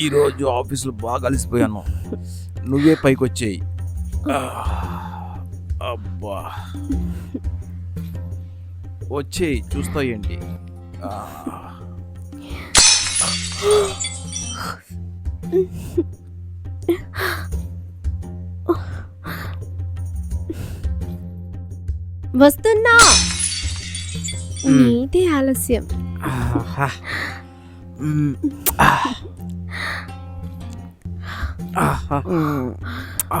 ఈరోజు ఆఫీసులో బాగా అలసిపోయాను. నువ్వే పైకి వచ్చేయి. అబ్బా. వచ్చేయి చూస్తాయండి వస్తున్నా. మ్. నీటి ఆలస్యం ఆహా. మ్, ఆ. ఆహా. ఆ.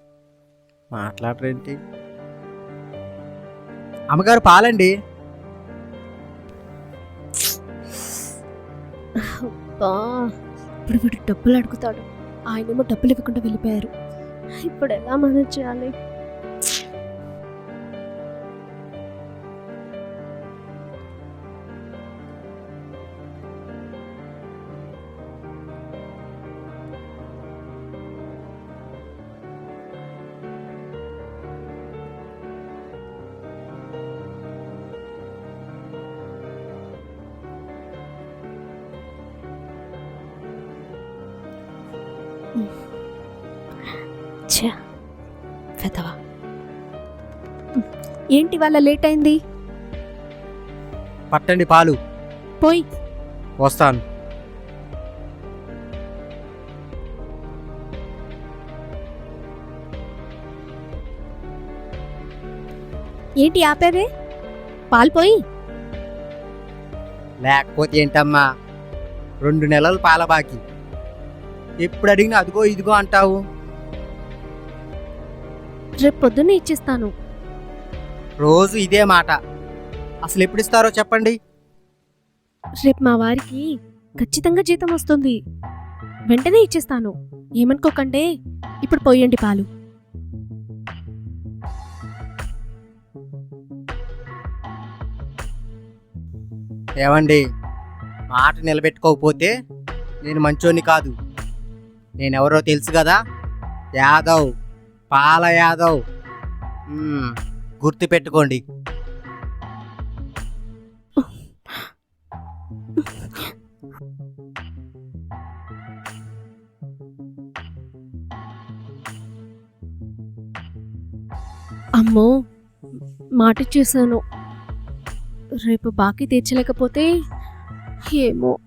మాట్లాడరేంటి? అమ్మగారు పాలండి. అబ్బా. ఇప్పుడు వీడు డబ్బులు అడుగుతాడు. ఆయనేమో డబ్బులు ఇవ్వకుండా వెళ్ళిపోయారు. ఇప్పుడు ఎలా మేనేజ్ చేయాలి? ఛా. ఏంటి వాళ్ళ లేట్ అయింది? పట్టండి పాలు. పోయి. వస్తాను. ఏంటి ఆపేవే? పాలు పోయి. లేకపోతే ఏంటమ్మా? రెండు నెలలు పాల బాకి. ఎప్పుడు అడిగినా అదిగో ఇదిగో అంటావు. రేపు పొద్దున్నే ఇచ్చేస్తాను. రోజు ఇదే మాట. అసలు ఎప్పుడు ఇస్తారో చెప్పండి. రేపు మా వారికి ఖచ్చితంగా జీతం వస్తుంది. వెంటనే ఇచ్చేస్తాను. ఏమనుకోకండి ఇప్పుడు పోయండి పాలు. ఏమండి మాట నిలబెట్టుకోకపోతే నేను మంచోని కాదు. నేనెవరో తెలుసు కదా? యాదవ్ పాల యాదవ్. గుర్తుపెట్టుకోండి. అమ్మో మాట ఇచ్చేసాను రేపు బాకీ తీర్చలేకపోతే ఏమో.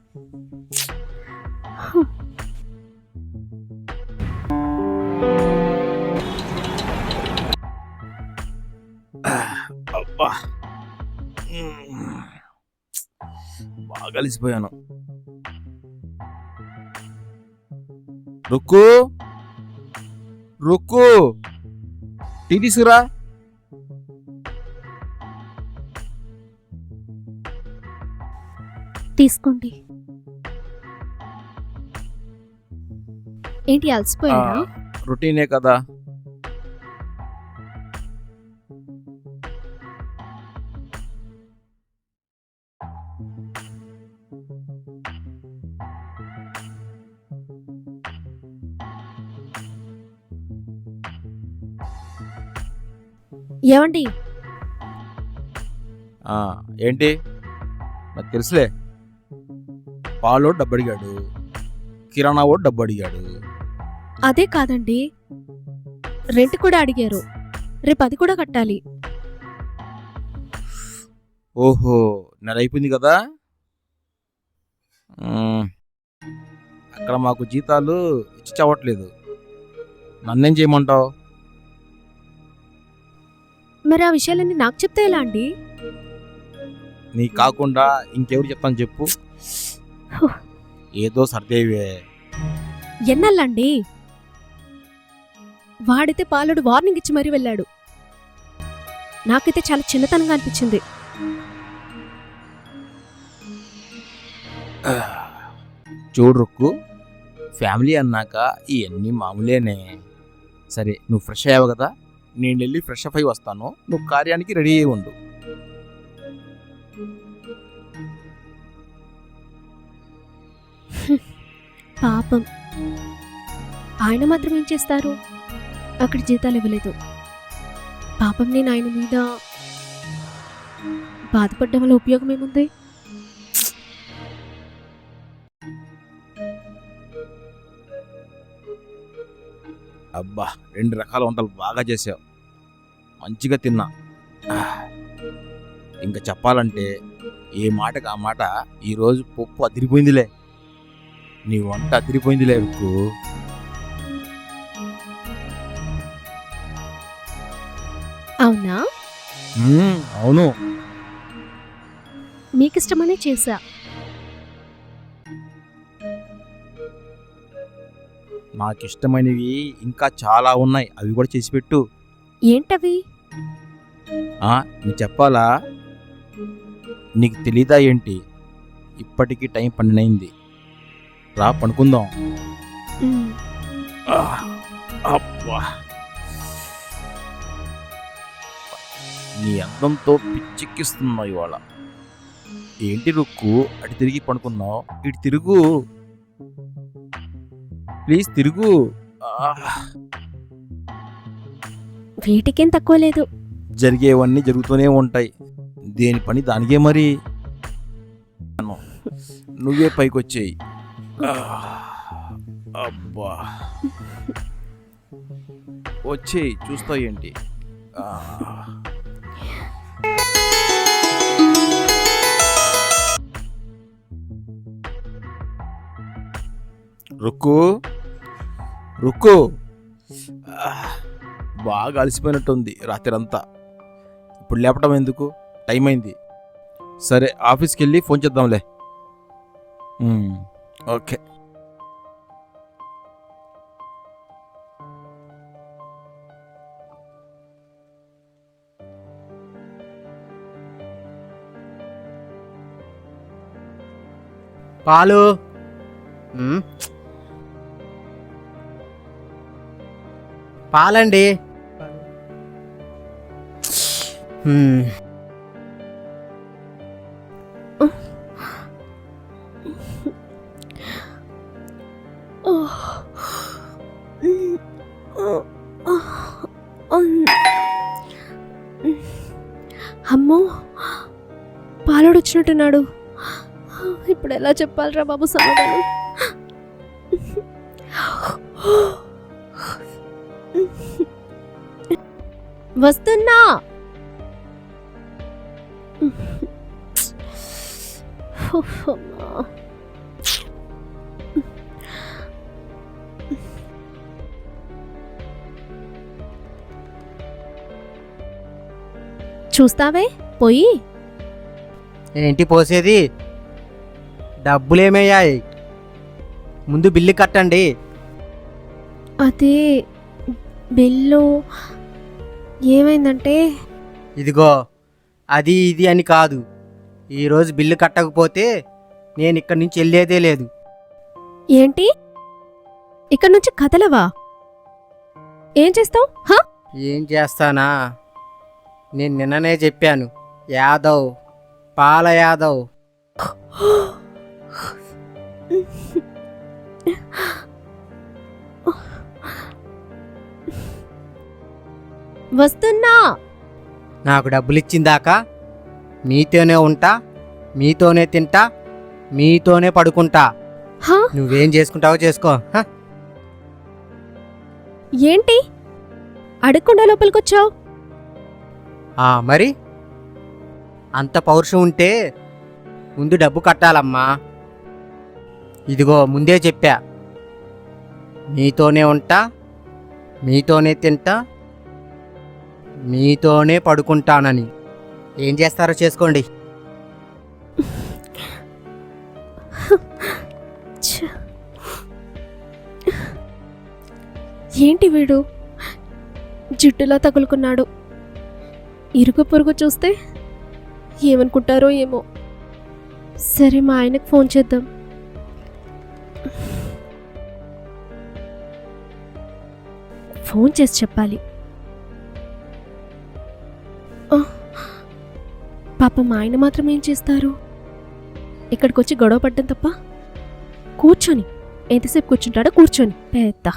అబ్బా. బాగా అలసిపోయాను. రుక్కు. రుక్కు. టీ తీసుకురా. తీసుకోండి. ఏంటి అలసిపోయారా? రొటీనే కదా. ఏమండి? ఆ, ఏంటి? నాకు తెలుసులే. పాలోడు డబ్బు అడిగాడు కిరాణా వాడు డబ్బు అడిగాడు అదే కాదండి. రెంట్ కూడా అడిగారు. రేపు అది కూడా కట్టాలి. ఓహో నెల అయిపోయింది కదా? మ్మ్. అక్కడ మాకు జీతాలు ఇచ్చి చావట్లేదు. నన్నేం చేయమంటావు? మరి ఆ విషయాలన్నీ నాకు చెప్తే ఎలా అండి? నీ కాకుండా ఇంకెవరు చెప్తాను చెప్పు. ఏదో సర్దేవే. ఎన్నల్లండి వాడితే పాలుడు వార్నింగ్ ఇచ్చి మరీ వెళ్ళాడు. నాకైతే చాలా చిన్నతనంగా అనిపించింది. చూడు రుక్కు ఫ్యామిలీ అన్నాక ఇవన్నీ మామూలేనే. సరే నువ్వు ఫ్రెష్ అయ్యావు కదా? నేను వెళ్ళి ఫ్రెష్ అప్ అయి వస్తాను. నువ్వు కార్యానికి రెడీ అయి ఉండు. పాపం. ఆయన మాత్రం ఏం చేస్తారు? అక్కడ జీతాలు ఇవ్వలేదు. పాపం నేను ఆయన మీద బాధపడడం వల్ల ఉపయోగం ఏముంది? అబ్బా రెండు రకాల వంటలు బాగా చేసావు మంచిగా తిన్నా. ఇంకా చెప్పాలంటే ఏ మాటకు ఆ మాట ఈరోజు పప్పు అదిరిపోయిందిలే. నీ వంట అదిరిపోయిందిలే రుక్కు అవునా? అవును. మీకిష్టమనే చేశా. నాకు ఇష్టమైనవి ఇంకా చాలా ఉన్నాయి. అవి కూడా చేసి పెట్టు ఏంటవి నీకు చెప్పాలా? నీకు తెలీదా ఏంటి? ఇప్పటికీ టైం పన్నెండైంది రా ఆ, అబ్బా. నీ అందంతో పిచ్చెక్కిస్తున్నావు ఇవాళ. ఏంటి రుక్కు? అటు తిరిగి పడుకున్నావు. ఇటు తిరుగు. ప్లీజ్ తిరుగు. ఆ, వీటికేం తక్కువ లేదు. జరిగేవన్నీ జరుగుతూనే ఉంటాయి. దేని పని దానికే మరి? నువ్వే పైకొచ్చేయి. ఆ, అబ్బా. వచ్చేయి చూస్తావు ఏంటి. ఆ. రుక్కు. రుక్కు. బాగా అలసిపోయినట్టుంది రాత్రి ఇప్పుడు లేపటం ఎందుకు? టైం అయింది. సరే ఆఫీస్కి వెళ్ళి ఫోన్ చేద్దాంలే. ఓకే. పాలు. పాలండి. అమ్మో పాలోడు వచ్చినట్టున్నాడు ఇప్పుడు ఎలా చెప్పాలిరా బాబు సమాధానం? వస్తున్నా. చూస్తావే? పోయి. ఏంటి పోసేది? డబ్బులేమయ్యాయి. ముందు బిల్లు కట్టండి. అదే బిల్లు ఏమైందంటే? ఇదిగో అది ఇది అని కాదు. ఈరోజు బిల్లు కట్టకపోతే నేను ఇక్కడి నుంచి వెళ్ళేదే లేదు. ఏంటి? ఇక్కడ నుంచి కదలవా? ఏం చేస్తావు? హా? ఏం చేస్తానా? నేను నిన్ననే చెప్పాను. యాదవ్ పాల యాదవ్. వస్తున్నా. నాకు డబ్బులు ఇచ్చిందాకా మీతోనే ఉంటా మీతోనే తింటా మీతోనే పడుకుంటా. హా? నువ్వేం చేసుకుంటావో చేసుకో హ? ఏంటి? అడగకుండా లోపలికొచ్చావు? ఆ మరి? అంత పౌరుషం ఉంటే ముందు డబ్బు కట్టాలమ్మా. ఇదిగో ముందే చెప్పా. మీతోనే ఉంటా మీతోనే తింటా మీతోనే పడుకుంటానని. ఏం చేస్తారో చేసుకోండి. ఏంటి వీడు? జుట్టులా తగులుకున్నాడు. ఇరుగు పొరుగు చూస్తే ఏమనుకుంటారో ఏమో. సరే మా ఆయనకు ఫోన్ చేద్దాం. ఫోన్ చేసి చెప్పాలి. పాప మా ఆయన మాత్రం ఏం చేస్తారు? ఇక్కడికి వచ్చి గొడవ పడ్డం తప్ప? కూర్చొని. ఎంతసేపు కూర్చుంటాడో కూర్చొని. పెద్ద.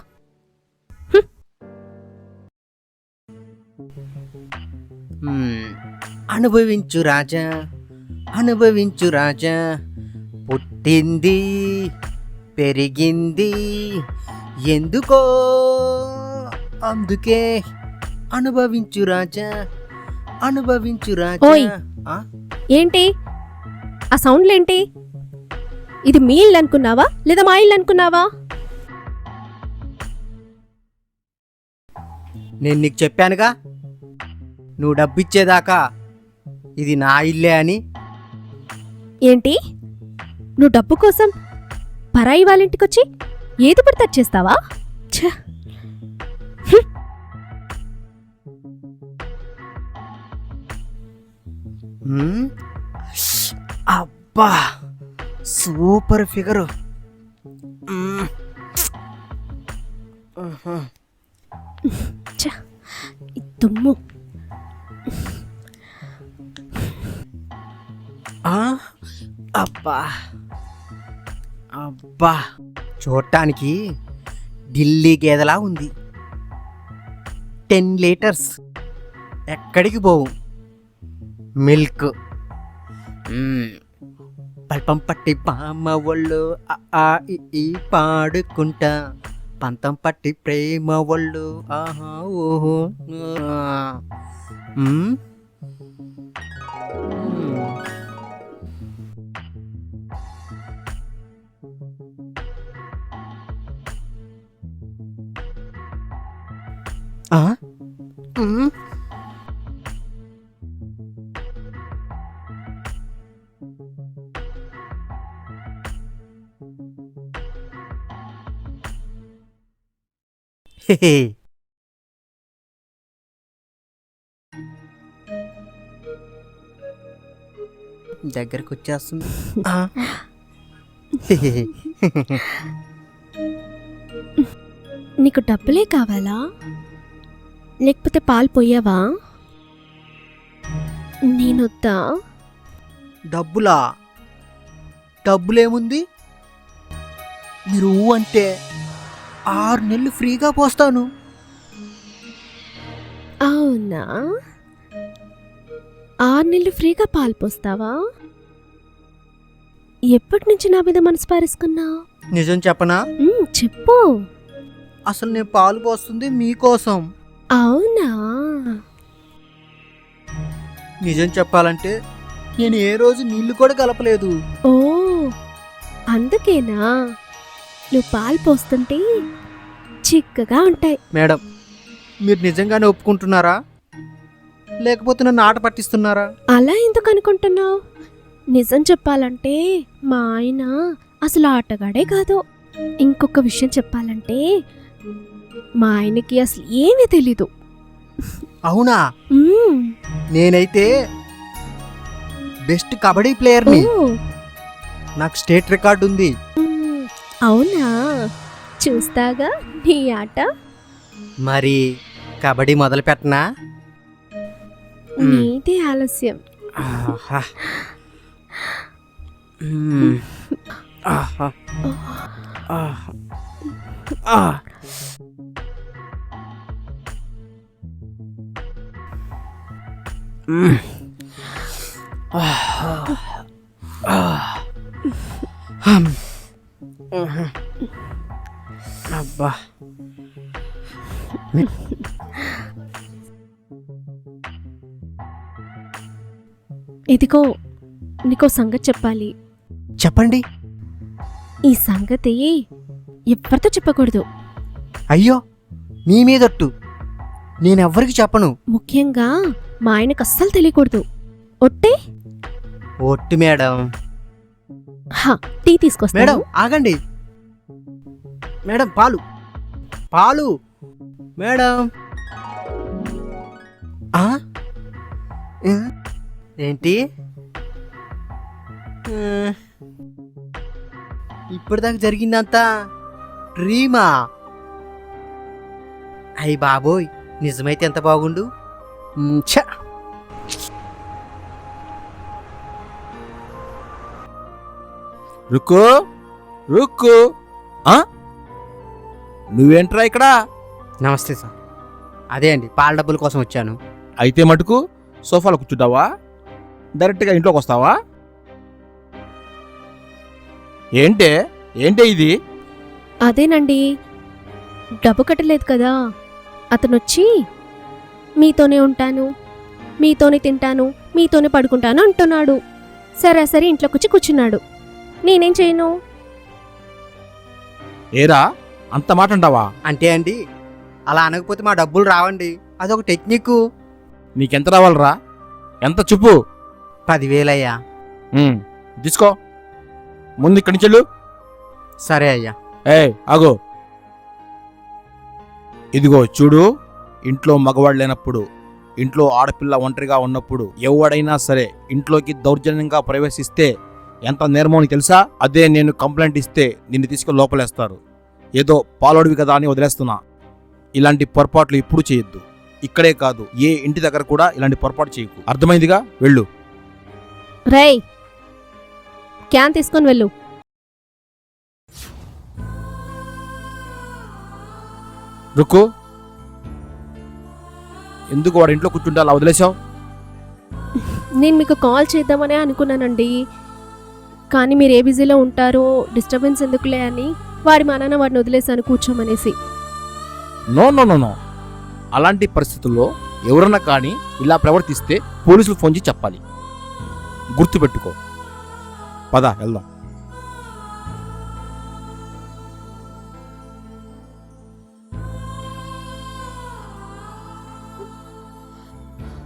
అనుభవించు రాజా. అనుభవించు రాజా. పుట్టింది. పెరిగింది. ఎందుకో? అందుకే. అనుభవించు రాజా. అనుభవించు రాజా? ఏంటి? ఆ సౌండ్లేంటి ఇది మీ ఇల్లు అనుకున్నావా? లేదా మా ఇల్లు అనుకున్నావా? నేను నీకు చెప్పానుగా నువ్వు డబ్బు ఇచ్చేదాకా ఇది నా ఇల్లే అని. ఏంటి? నువ్వు డబ్బు కోసం పరాయి వాళ్ళ ఇంటికొచ్చి ఏది పడితే చేస్తావా? ఛ! అబ్బా సూపర్ ఫిగరు మ్మ్. ఆహా. ఛ! ఈ దుమ్ము ఆ? అబ్బా అబ్బా చూడటానికి ఢిల్లీ గేదెలా ఉంది టెన్ లీటర్స్ ఎక్కడికి పోవు మిల్క్. పల్పం పట్టి పామ ఒళ్ళు ఆ, ఈ పాడుకుంటా. పంతం పట్టి ప్రేమ ఒళ్ళు ఆహా ఓహో ఆ. దగ్గరకు వచ్చేస్తుంది. నీకు డబ్బులే కావాలా? లేకపోతే పాలు పోయావా? నేనొద్దా? డబ్బులా? డబ్బులేముంది? మీరు అంటే ఆరు నెలలు ఫ్రీగా పోస్తాను. అవునా? ఆరు నెలలు ఫ్రీగా పాలు పోస్తావా? ఎప్పటి నుంచి నా మీద మనసు పారేసుకున్నావు నిజం చెప్పనా? చెప్పు. అసలు నేను పాలు పోస్తుంది మీకోసం. అవునా? నిజం చెప్పాలంటే నేను ఏ రోజు నీళ్ళు కూడా కలపలేదు. ఓ అందుకేనా? నువ్వు పాలు పోస్తుంటే చిక్కగా ఉంటాయి. మేడం మీరు నిజంగానే ఒప్పుకుంటున్నారా? లేకపోతే నన్ను ఆట పట్టిస్తున్నారా? అలా ఎందుకు అనుకుంటున్నావు? నిజం చెప్పాలంటే మా ఆయన అసలు ఆటగాడే కాదు. ఇంకొక విషయం చెప్పాలంటే మా ఆయనకి అసలు ఏమీ తెలీదు. అవునా? మ్మ్. నేనైతే బెస్ట్ కబడ్డీ ప్లేయర్ని. ఓ, నాకు స్టేట్ రికార్డు ఉంది. అవునా? చూస్తాగా నీ ఆట? మరి కబడ్డీ మొదలు పెట్టనా. నీదే ఆలస్యం. ఆహా. అబ్బా. ఇదిగో నీకో సంగతి చెప్పాలి. చెప్పండి. ఈ సంగతి ఎవరితో చెప్పకూడదు. అయ్యో మీ మీదొట్టు. నేనెవ్వరికి చెప్పను. ముఖ్యంగా మా ఆయనకు అస్సలు తెలియకూడదు. ఒట్టే? ఒట్టు మేడం. టీ తీసుకొస్తా మేడం ఆగండి. మేడం పాలు. పాలు. మేడం. ఆ? ఏంటి? ఇప్పటిదాకా జరిగిందంతా డ్రీమా? అయ్యి బాబోయ్ నిజమైతే ఎంత బాగుండు? మ్, ఛ! రుక్కు రుక్కు? నువ్వేంట్రా ఇక్కడ? నమస్తే సార్. అదే అండి పాల డబ్బుల కోసం వచ్చాను. అయితే మటుకు సోఫాలో కూర్చుంటావా? డైరెక్ట్గా ఇంట్లోకి వస్తావా? ఏంటే? ఏంటే ఇది? అదేనండి డబ్బు కట్టలేదు కదా. అతనొచ్చి మీతోనే ఉంటాను మీతోనే తింటాను మీతోనే పడుకుంటాను అంటున్నాడు. సరే సరే ఇంట్లోకి వచ్చి కూర్చున్నాడు. నేనేం చేయను? ఏరా అంత మాట అంటావా? అంటే అండి అలా అనకపోతే మా డబ్బులు రావండి. అదొక టెక్నిక్ నీకెంత రావాలరా? ఎంత చెప్పు పదివేలయ్యా. ఉమ్, తీసుకో. ముందు ఇక్కడి నుంచి వెళ్ళు. సరే అయ్యా. ఏ ఆగో. ఇదిగో చూడు ఇంట్లో మగవాడు లేనప్పుడు ఇంట్లో ఆడపిల్ల ఒంటరిగా ఉన్నప్పుడు ఎవడైనా సరే ఇంట్లోకి దౌర్జన్యంగా ప్రవేశిస్తే ఎంత నేరమో నీకు తెలుసా? అదే నేను కంప్లైంట్ ఇస్తే నిన్ను తీసుకొని లోపలేస్తారు. ఏదో పాలోడివి కదా అని వదిలేస్తున్నా. ఇలాంటి పొరపాట్లు ఎప్పుడు చేయొద్దు. ఇక్కడే కాదు ఏ ఇంటి దగ్గర కూడా ఇలాంటి పొరపాటు చేయకు. అర్థమైందిగా? వెళ్ళు. రేయ్! క్యాన్ తీసుకొని వెళ్ళు. రుక్కు ఎందుకు వాడు ఇంట్లో కూర్చుంటే అలా వదిలేసావు నేను మీకు కాల్ చేద్దామనే అనుకున్నానండి. కానీ మీరు ఏ బిజీలో ఉంటారో డిస్టర్బెన్స్ ఎందుకులే అని వాడి మా నాన్న వాడిని వదిలేశాను కూర్చోమనేసి. No no no no. అలాంటి పరిస్థితుల్లో ఎవరన్నా కానీ ఇలా ప్రవర్తిస్తే పోలీసులు ఫోన్ చేసి చెప్పాలి. గుర్తుపెట్టుకో. పద వెళ్దాం.